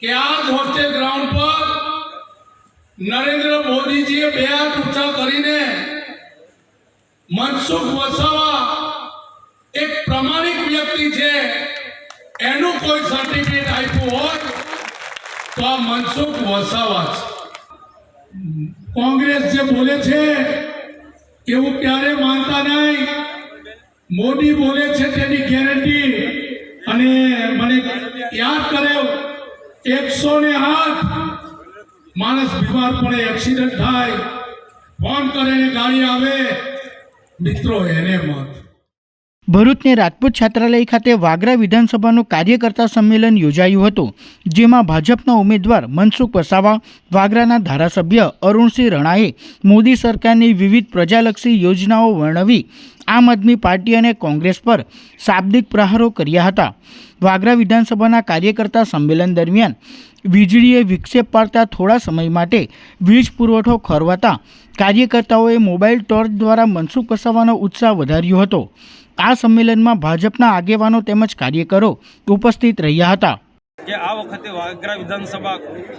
કે આ જ હોસ્ટેલ ગ્રાઉન્ડ પર નરેન્દ્ર મોદીજીએ બે હાથ ઊંચા કરીને મનસુખ વસાવા એક પ્રમાણિક વ્યક્તિ છે, એનું કોઈ સર્ટિફિકેટ આપ્યું હોત તો આ મનસુખ વસાવા છે. કોંગ્રેસ જે બોલે છે, એવું ક્યારે માનતા નહીં. મોદી બોલે છે તેની ગેરંટી અને મને યાદ કર્યો એકસો ને આઠ માણસ બીમાર પડે, એક્સિડન્ટ થાય, ફોન કરે ને ગાડી આવે. મિત્રો, એને મત. ભરૂચની રાજપૂત છાત્રાલય ખાતે વાગરા વિધાનસભાનું કાર્યકર્તા સંમેલન યોજાયું હતું, જેમાં ભાજપના ઉમેદવાર મનસુખ વસાવા, વાગરાના ધારાસભ્ય અરુણસિંહ રણાએ, મોદી સરકારની વિવિધ પ્રજાલક્ષી યોજનાઓ વર્ણવી આમ આદમી પાર્ટી અને કોંગ્રેસ પર શાબ્દિક પ્રહારો કર્યા હતા. વાગરા વિધાનસભાના કાર્યકર્તા સંમેલન દરમિયાન વીજળીએ વિક્ષેપ પાડતા થોડા સમય માટે વીજ પુરવઠો ખરવાતા કાર્યકર્તાઓએ મોબાઈલ ટોર્ચ દ્વારા મનસુખ વસાવાનો ઉત્સાહ વધાર્યો હતો. આ સંમેલનમાં ભાજપના આગેવાનો તેમજ કાર્યકરો ઉપસ્થિત રહ્યા હતા. કે આ વખતે વાગરા વિધાનસભા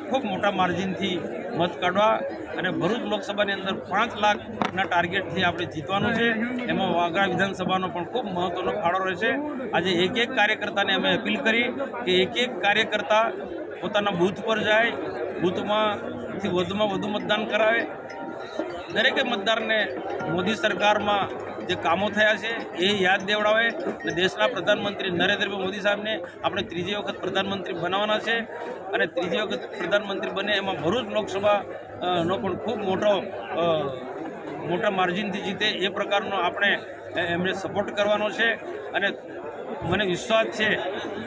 ખૂબ મોટા માર્જિનથી મત કાઢવા અને ભરૂચ લોકસભાની અંદર પાંચ લાખના ટાર્ગેટથી આપણે જીતવાનું છે. એમાં વાગરા વિધાનસભાનો પણ ખૂબ મહત્ત્વનો ફાળો રહેશે. આજે એક એક કાર્યકર્તાને અમે અપીલ કરી કે એક એક કાર્યકર્તા પોતાના બૂથ પર જાય, બૂથમાંથી વધુમાં વધુ મતદાન કરાવે. દરેકે મતદારને મોદી સરકારમાં જે કામો થયા છે એ યાદ દેવડાવે અને દેશના પ્રધાનમંત્રી નરેન્દ્રભાઈ મોદી સાહેબને આપણે ત્રીજી વખત પ્રધાનમંત્રી બનાવવાના છે અને ત્રીજી વખત પ્રધાનમંત્રી બને એમાં ભરૂચ લોકસભા નો પણ ખૂબ મોટો મોટા માર્જિનથી જીતે એ પ્રકારનો આપણે એમને સપોર્ટ કરવાનો છે અને મને વિશ્વાસ છે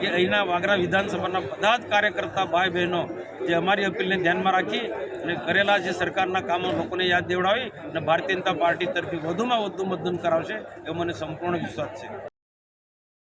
કે અહીંના વાગરા વિધાનસભાના બધા જ કાર્યકર્તા ભાઈ બહેનો જે અમારી અપીલને ધ્યાનમાં રાખી અને કરેલા જે સરકારના કામો લોકોને યાદ દેવડાવી અને ભારતીય જનતા પાર્ટી તરફી વધુમાં વધુ મતદાન કરાવશે એવો મને સંપૂર્ણ વિશ્વાસ છે.